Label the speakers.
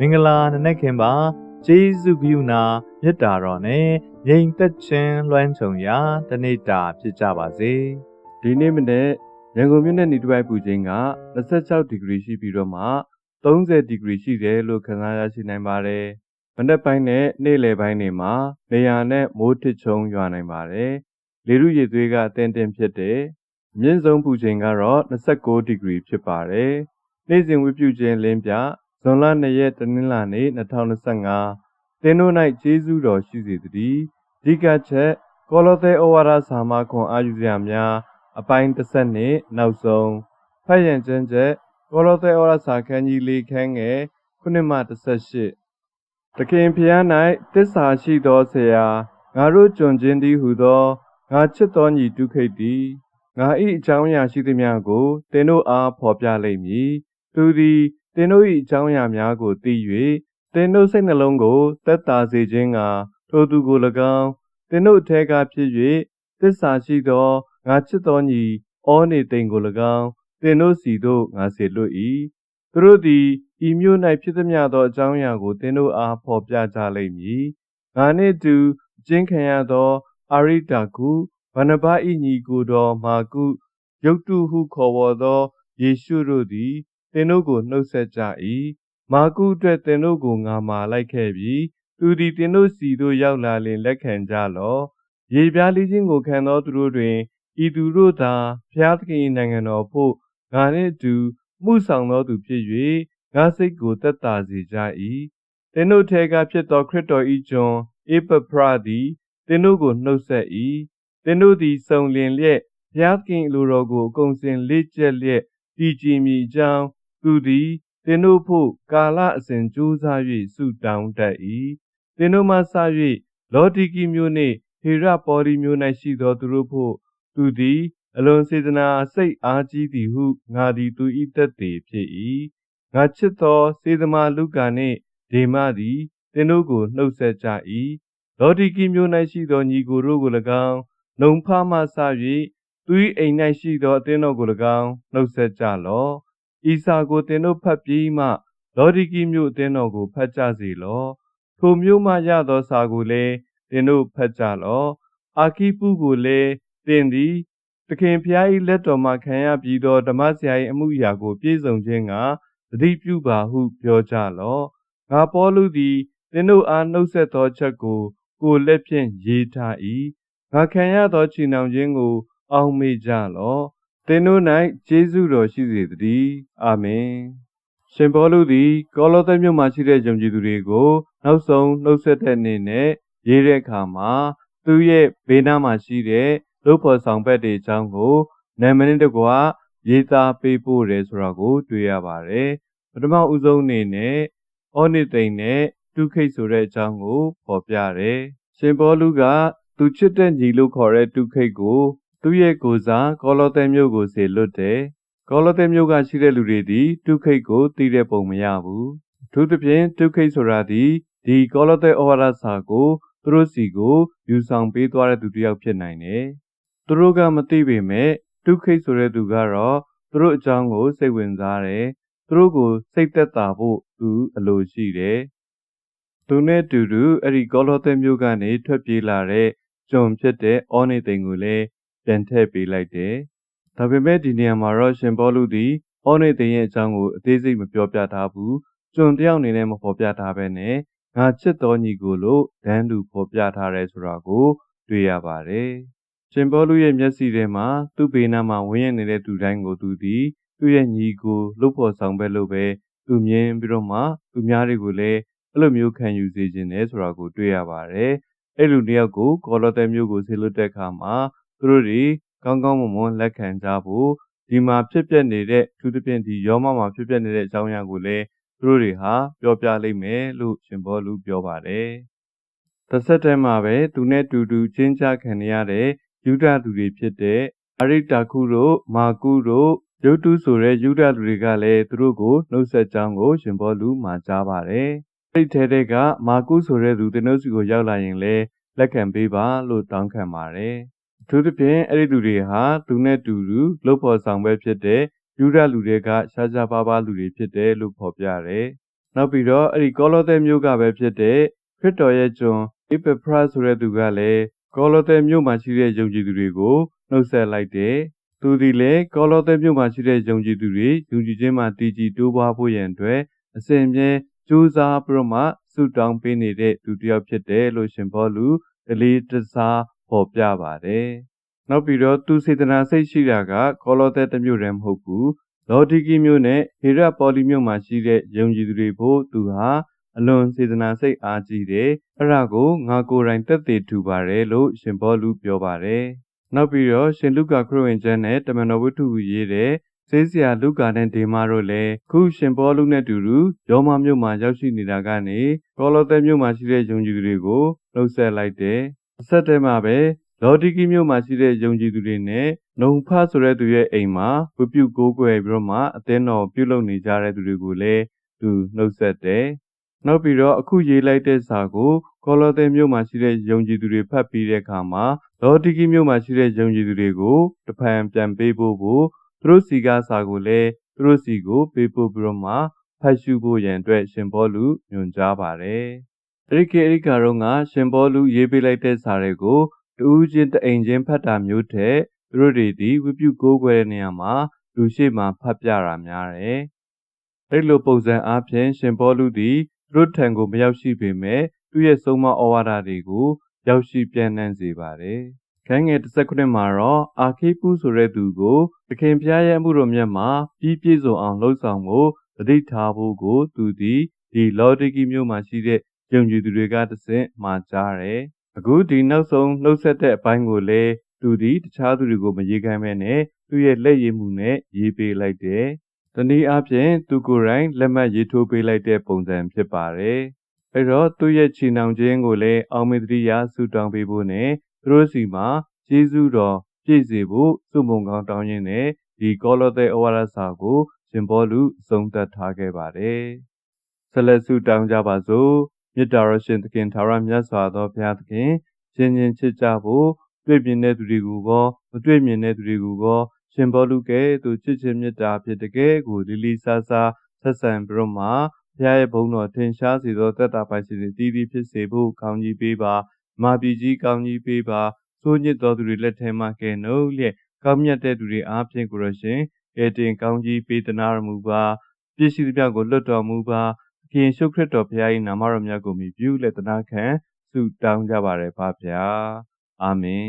Speaker 1: မင်္ဂလာနံနက်ခင်ပါကျေးဇူးကရုဏာမေတ္တာတော်နဲ့ငြိမ်သက်ခြင်းလွှမ်းခြုံရာတနေ့တာဖြစ်ကြပါစေ
Speaker 2: ဒီနေ့မနေ့ရန်ကုန်မြို့နယ်နေတစ်ပိုက်ပူချိန်က26ဒီဂရီရှိပြီးတော့မှ30ဒီဂရီရှိတယ်လို့ခန့်မှန်းရရှိနိုင်ပါတယ်။မနေ့ပိုင်းနဲ့နေ့လယ်ပိုင်းတွေမှာနေရာနဲ့မိုးထစ်ချုံရွာနိုင်ပါတယ်။လေရုရည်သွေးကတင်းတင်းဖြစ်တယ်။မြင့်ဆုံးပူချိန်ကတော့29ဒီဂရီဖြစ်ပါတယ်။နေ့စဉ်ဝိပုခြင်းလင်းပြ ဇွန်လ2ရက်တနင်္လာနေ့2025တင်းတို့၌ကျေးဇူးတော်ရှိစေတည်း။ဒီကချက်ကောလောသဲဩဝါဒစာမခွန်အာယူစရာများအပိုင်းတစ်ဆက်နဲ့နောက်ဆုံးဖတ်ရန်ကျမ်းချက်ကောလောသဲဩရစာခန်းကြီး၄ခန်းငယ်ခုနှစ်မှ18တခင်ဖျား၌တစ္ဆာရှိသောဆရာငါတို့ကြွန်ခြင်းသည်ဟုသောငါချစ်တော်ညီဒုခိတ်သည်ငါ၏အကြောင်းအရာရှိသမျှကိုသင်တို့အားဖော်ပြလိမ့်မည်သူသည် သင်တို့၏အကြောင်းအရာများကိုသိ၍သင်တို့စိတ်နှလုံးကိုသက်သာစေခြင်းကထိုသူကို၎င်းသင်တို့အထက်ကဖြစ်၍တစ္ဆာရှိသောငါချစ်တော်ညီဩနေတိန်ကို၎င်းသင်တို့စီသို့ငါစေလွတ်၏သူတို့သည်ဤမြို့၌ဖြစ်သမျှသောအကြောင်းအရာကိုသင်တို့အားဖော်ပြကြလိမ့်မည်ငါနှင့်တူအကျဉ်းခံရသောအာရိတာကုဗနဘ၏ညီကိုတော်မာကုယုတ်တုဟုခေါ်ဝေါ်သောယေရှုတို့သည် သင်တို့ကိုနှုတ်ဆက်ကြ၏မာကုအတွက်သင်တို့ကိုငါမာလိုက်ခဲ့ပြီးသူသည်သင်တို့စီသို့ရောက်လာလင်လက်ခံကြလော့ရေပြားလေးခြင်းကိုခံသောသူတို့တွင်ဤသူတို့သာဖျားသခင်၏နိုင်ငံတော်ဖို့ငါနှင့်အတူမှုဆောင်သောသူဖြစ်၍ငါစိတ်ကိုသက်သာစေကြ၏သင်တို့ထဲကဖြစ်သောခရစ်တော်၏ကျွန်ဧပဖရသည်သင်တို့ကိုနှုတ်ဆက်၏သင်တို့သည်စုံလင်လျက်ဘုရားသခင်လူတော်ကိုအကုန်စင်လေ့ကျက်လျက်တည်ကြည်မိကြောင်း သူသည်သင်တို့ဖို့ကာလအစဉ်ကြိုးစား၍ဆုတောင်းတတ်၏သင်တို့မှစ၍လောတိကိမြို့နှင့်ဟေရပေါ်ဒီမြို့၌ရှိသောသူတို့ဖို့သူသည်အလွန်စေတနာစိတ်အားကြီးသည်ဟုငါသည်သူ၏တက်သေးဖြစ်၏ငါချစ်သောစေသမာလူကာနှင့်ဒေမသည်သင်တို့ကိုနှုတ်ဆက်ကြ၏လောတိကိမြို့၌ရှိသောညီကိုတို့ကို၎င်းနှုံဖမှဆ၍သူ၏အိမ်၌ရှိသောအသင်းတော်ကို၎င်းနှုတ်ဆက်ကြလော့ ဤစာကိုသင်တို့ဖတ်ပြီးမှလောဒီကိမြို့အသင်းတော်ကိုဖတ်ကြစေလော့ထိုမြို့မှရသောစာကိုလည်းသင်တို့ဖတ်ကြလော့အာကိပုကိုလည်းသင်သည်သခင်ဖျား၏လက်တော်မှခံရပြီးသောဓမ္မဆရာ၏အမှုအရာကို ပြည့်စုံခြင်းကသတိပြုပါဟုပြောကြလော့ငါပေါလုသည်သင်တို့အားနှုတ်ဆက်သောချက်ကို ကိုလက်ဖြင့်ရေးထား၏ငါခံရသောချီနှောင်ခြင်းကို အောက်မေ့ကြလော့ သင်တို့၌ကျေးဇူးတော်ရှိစေတည်းအာမင်ရှင်ပေါလုသည် ကောလောသဲမြို့မှာရှိတဲ့ယုံကြည်သူတွေကို နောက်ဆုံးနှုတ်ဆက်တဲ့အနေနဲ့ရေးတဲ့အခါမှာသူ့ရဲ့ဘေးနားမှာရှိတဲ့လုပ်ဖော်ဆောင်ဘက်တွေအကြောင်းကိုနာမည်နဲ့တကွာရေးသားပေးပို့တယ်ဆိုတာကို တွေ့ရပါတယ်ပထမဦးဆုံးအနေနဲ့ဩနိသိန်နဲ့တုခိတ်ဆိုတဲ့အကြောင်းကိုဖော်ပြတယ်ရှင်ပေါလုကသူချစ်တဲ့ညီလို့ခေါ်တဲ့တုခိတ်ကို သူ့ရဲ့ကိုစားကောလောသဲမြို့ကိုစေလွတ်တယ်ကောလောသဲမြို့ကရှိတဲ့လူတွေဒီတုခိတ်ကိုသိတဲ့ပုံမရဘူးအထူးသဖြင့်တုခိတ်ဆိုတာဒီဒီကောလောသဲဩဝါဒစာကိုသူတို့စီကိုယူဆောင်ပေးသွားတဲ့သူတစ်ယောက်ဖြစ်နိုင်တယ်သူတို့ကမသိပေမဲ့တုခိတ်ဆိုတဲ့သူကတော့သူတို့အကြောင်းကိုစိတ်ဝင်စားတယ်သူတို့ကိုစိတ်သက်သာဖို့သူအလိုရှိတယ်သူနဲ့တူတူအဲ့ဒီကောလောသဲမြို့ကနေထွက်ပြေးလာတဲ့ကျွန်ဖြစ်တဲ့အောနေသိန်ကိုလည်း ပြန်ထည့်ပေးလိုက်တယ်။ဒါပေမဲ့ဒီနေရာမှာတော့ရှင်ဘောလူသည်အောနေသိန်ရဲ့အကြောင်းကိုအသေးစိတ်မပြောပြထားဘူး။ကျွန်တယောက်အနေနဲ့မဖော်ပြထားဘဲနဲ့ငါချစ်တော်ညီကိုလို့ဒန်းတူဖော်ပြထားရဲဆိုတာကို တွေ့ရပါတယ်။ရှင်ဘောလူရဲ့မျက်စိထဲမှာသူ့ဘေးနားမှာဝင်းရနေတဲ့သူတိုင်းကိုသူသည်သူ့ရဲ့ညီကိုလှုပ်ဖို့ဆောင်ပဲလို့ပဲသူမြင်ပြီးတော့မှသူများတွေကိုလည်းအဲ့လိုမျိုးခံယူစေခြင်းနဲ့ဆိုတာကိုတွေ့ရပါတယ်။အဲ့လူတယောက်ကိုကောလောသဲမျိုးကိုဆေလွတ်တဲ့အခါမှာ သူတို့တွေကောင်းကောင်းမွန်မွန်လက်ခံကြဖို့ဒီမှာဖြစ်ပျက်နေတဲ့သူတစ်ပြင်ဒီရောမမှာဖြစ်ပျက်နေတဲ့အကြောင်းအရာကိုလည်းသူတို့တွေဟာပြောပြလိမ့်မယ်လို့ရှင်ဘောလူပြောပါတယ်။တစ်ဆက်တည်းမှာပဲသူနဲ့တူတူချင်းချခံရတဲ့ယူဒသူတွေဖြစ်တဲ့အရိတာခုတို့မာကုတို့ရုတ်တုဆိုတဲ့ယူဒလူတွေကလည်းသူတို့ကိုနှုတ်ဆက်ကြောင်းကိုရှင်ဘောလူမှာကြားပါတယ်။အဲ့ဒီထဲတဲ့ကမာကုဆိုတဲ့သူတင်တို့စီကိုရောက်လာရင်လည်းလက်ခံပေးပါလို့တောင်းခံပါတယ်။အ ထူးသဖြင့်အဲ့ဒီသူတွေဟာသူနဲ့တူတူလှုပ်ဖော်ဆောင်ပဲဖြစ်တဲ့ယူဒလူတွေကရှားရှားပါးပါးလူတွေဖြစ်တယ်လို့ဖော်ပြတယ်နောက်ပြီးတော့အဲ့ဒီကောလောသဲမြို့ကပဲဖြစ်တဲ့ခရစ်တော်ရဲ့ကျွန်ဧပဖရဆိုတဲ့သူကလည်းကောလောသဲမြို့မှာရှိတဲ့ယုံကြည်သူတွေကိုနှုတ်ဆက်လိုက်တယ်။သူဒီလေကောလောသဲမြို့မှာရှိတဲ့ယုံကြည်သူတွေယုံကြည်ခြင်းမှာတည်ကြည်တိုးပွားဖို့ရန်အတွက်အစဉ်အမြဲကြိုးစားပြီးတော့မှဆုတောင်းပေးနေတဲ့သူတစ်ယောက်ဖြစ်တယ်လို့ရှင်ဘောလူတလေးတစား ဖော်ပြပါတယ်။နောက်ပြီးတော့သူစေတနာစိတ်ရှိတာကကောလောသဲတစ်မြို့တည်းမဟုတ်ဘူး။လော်ဒီကီမြို့နဲ့ဟေရပေါ်လီမြို့မှာရှိတဲ့ယုံကြည်သူတွေဖို့သူဟာအလွန်စေတနာစိတ်အားကြီးတယ်။အဲ့ဒါကိုငါကိုယ်တိုင်သက်သေထူပါတယ်လို့ရှင်ဘောလူပြောပါတယ်။နောက်ပြီးတော့ရှင်လုကာခရစ်ဝင်ကျမ်းနဲ့တမန်တော်ဝတ္ထုကိုရေးတဲ့စေးစရာလုကာနဲ့ဒေမာတို့လည်းခုရှင်ဘောလူနဲ့တူတူရောမမြို့မှာရောက်ရှိနေတာကနေကောလောသဲမြို့မှာရှိတဲ့ယုံကြည်သူတွေကိုနှုတ်ဆက်လိုက်တယ်။အ ဆက်တည်းမှာပဲလော်ဒီကီမြို့မှာရှိတဲ့ယုံကြည်သူတွေနဲ့နှုံဖဆိုတဲ့သူရဲ့အိမ်မှာဝပြုကိုးကွယ်ပြီးတော့မှအသင်းတော်ပြုလုပ်နေကြတဲ့သူတွေကိုလည်းသူနှုတ်ဆက်တယ်။နောက်ပြီးတော့အခုရေးလိုက်တဲ့စာကိုကောလောသဲမြို့မှာရှိတဲ့ယုံကြည်သူတွေဖတ်ပြီးတဲ့အခါမှာလော်ဒီကီမြို့မှာရှိတဲ့ယုံကြည်သူတွေကိုတဖန်ပြန်ပေးဖို့ဖို့သူတို့စီကစာကိုလည်းသူတို့စီကိုပေးပို့ပြီးတော့မှဖတ်ရှုဖို့ရန်အတွက်ရှင်ဘောလူညွှန်ကြားပါတယ်။ အဲ့ဒီကေအဲ့ဒီကတော့ငါရှင်ဘောလူရေးပေးလိုက်တဲ့စာတွေကိုတူးချင်းတအိမ်ချင်းဖတ်တာမျိုးထက်သူတို့တွေဒီဝိပုကိုးကွယ်တဲ့နေရာမှာလူရှိမှဖတ်ပြတာများတယ်။အဲ့လိုပုံစံအားဖြင့်ရှင်ဘောလူသည်သူတို့ထံကိုမရောက်ရှိပေမဲ့သူ့ရဲ့ဆုံးမဩဝါဒတွေကိုရောက်ရှိပြန့်နှံ့စေပါတယ်။ခန်းငယ်19မှာတော့အာခိပုဆိုတဲ့သူကိုသခင်ဖျားရဲ့အမှုတော်မြတ်မှာပြီးပြည့်စုံအောင်လှုပ်ဆောင်ဖို့တတိထားဖို့ကိုသူသည်ဒီလော်ဒီကီမြို့မှာရှိတဲ့ ယုံကြည်သူတွေကတဆင့်မှာကြားတယ်။အခုဒီနောက်ဆုံးနှုတ်ဆက်တဲ့အပိုင်းကိုလည်းသူသည်တခြားသူတွေကိုမရေးခိုင်းမဲနဲ့သူ့ရဲ့လက်ရည်မှုနဲ့ရေးပေးလိုက်တယ်။တနည်းအားဖြင့်သူကိုယ်တိုင်လက်မှတ်ရေးထိုးပေးလိုက်တဲ့ပုံစံဖြစ်ပါတယ်။အဲတော့သူ့ရဲ့ချီနှောင်ခြင်းကိုလည်းအောင်မေတ္တိယဆုတောင်းပေးဖို့နဲ့သူတို့စီမှာကျေးဇူးတော်ပြည့်စေဖို့စုမုံကောင်းတောင်းရင်းနဲ့ဒီကောလောသဲဩဝါဒစာကိုရှင်ဘောလူဆုံးသက်ထားခဲ့ပါတယ်။ဆက်လက်ဆုတောင်းကြပါစို့။ မေတ္တာတော်ရှင်သခင်သာရမြတ်စွာသောဘုရားသခင်ရှင်ချင်းချစ်ကြဖို့တွေ့မြင်တဲ့သူတွေကိုကောမတွေ့မြင်တဲ့သူတွေကိုကောရှင်ဘောလူကဲသူချစ်ခြင်းမေတ္တာဖြစ်တကယ်ကိုလီလီဆာဆာဆက်ဆံပြီးတော့မှဘုရားရဲ့ဘုန်းတော်ထင်ရှားစေသောတက်တာပိုင်ရှင်တွေတည်တည်ဖြစ်စေဖို့ကောင်းကြီးပေးပါမာပြည်ကြီးကောင်းကြီးပေးပါစိုးညစ်တော်သူတွေလက်ထဲမှာကဲနှုတ်လျက်ကောင်းမြတ်တဲ့သူတွေအားဖြင့်ကိုရရှင်ကဲတင်ကောင်းကြီးပေးသနာတော်မူပါပြည့်စုံသမျှကိုလွတ်တော်မူပါသ ခင်ရှုခရစ်တော်ဘုရား၏နာမတော်မြတ်ကိုမြည်ပြုလက်သနာခံဆုတောင်းကြပါရယ်ပါဗျာအာမင်